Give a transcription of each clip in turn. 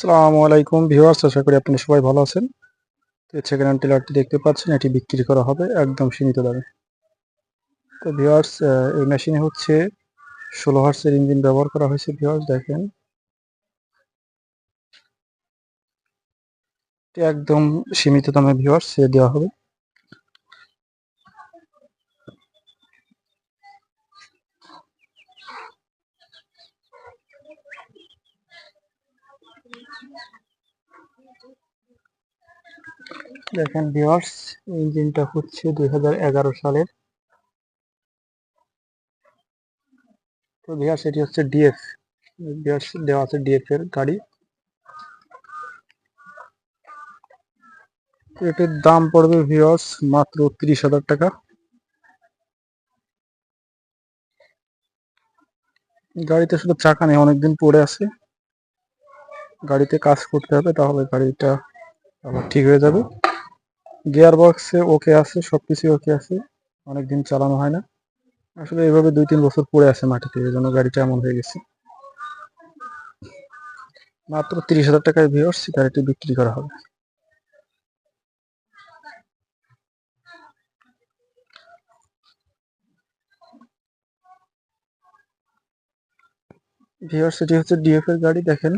আসসালামু আলাইকুম ভিউয়ার্স, আশা করি আপনারা সবাই ভালো আছেন। তো সেকেন্ড টিলারটি দেখতে পাচ্ছেন, এটি বিক্রি করা হবে একদম সীমিত দামে। তো ভিউয়ার্স এই মেশিনে হচ্ছে ষোলো হার্সের ইঞ্জিন ব্যবহার করা হয়েছে ভিউয়ার্স, দেখেন। একদম সীমিত দামে ভিউয়ার্স দেওয়া হবে। দেখেন ভিউয়ার্স ইঞ্জিনটা হচ্ছে দুই হাজার এগারো সালের। তো ভিউয়ার্স এটি হচ্ছে ডিএফ ভিউয়ার্স দেওয়া আছে ডিএফ এর গাড়ি। এটির দাম পড়বে ভিউয়ার্স মাত্র তিরিশ হাজার টাকা। গাড়িতে শুধু চাকা নেই, অনেকদিন পড়ে আছে। গাড়িতে কাজ করতে হবে, তাহলে গাড়িটা আবার ঠিক হয়ে যাবে। গিয়ার বক্সে ওকে আছে সবকিছু ওকে আছে, অনেকদিন চালানো হয় না। আসলে এইভাবে দুই তিন বছর পড়ে আছে মাটিতে, এই জন্য গাড়িটা এমন হয়ে গেছে। মাত্র তিরিশ হাজার টাকায় ভিওর্স গাড়িটি বিক্রি করা হবে। ভিওর্স এটি হচ্ছে ডিএফ এর গাড়ি, দেখেন।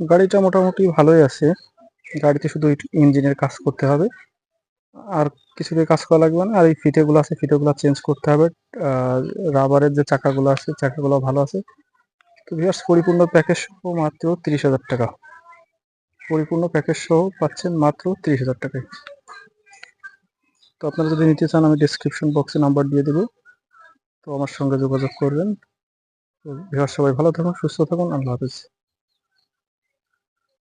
গাড়িটা মোটামুটি ভালোই আছে। গাড়িতে শুধু ইঞ্জিনের কাজ করতে হবে। আর কিছুতে কাজ করা লাগবে না। আর এই ফিটেগুলো আছে, ফিটেগুলো চেঞ্জ করতে হবে। রাবারের যে চাকাগুলো আছে, চাকাগুলো ভালো আছে। তো ভিউয়ার্স পরিপূর্ণ প্যাকেজ সহ মাত্র তিরিশ হাজার টাকা। পরিপূর্ণ প্যাকেজ সহ পাচ্ছেন মাত্র তিরিশ হাজার টাকায়। তো আপনারা যদি নিতে চান, আমি ডিসক্রিপশন বক্সে নাম্বার দিয়ে দেবো। তো আমার সঙ্গে যোগাযোগ করবেন। তো ভিউয়ার্স সবাই ভালো থাকুন, সুস্থ থাকুন। আল্লাহ হাফিজ।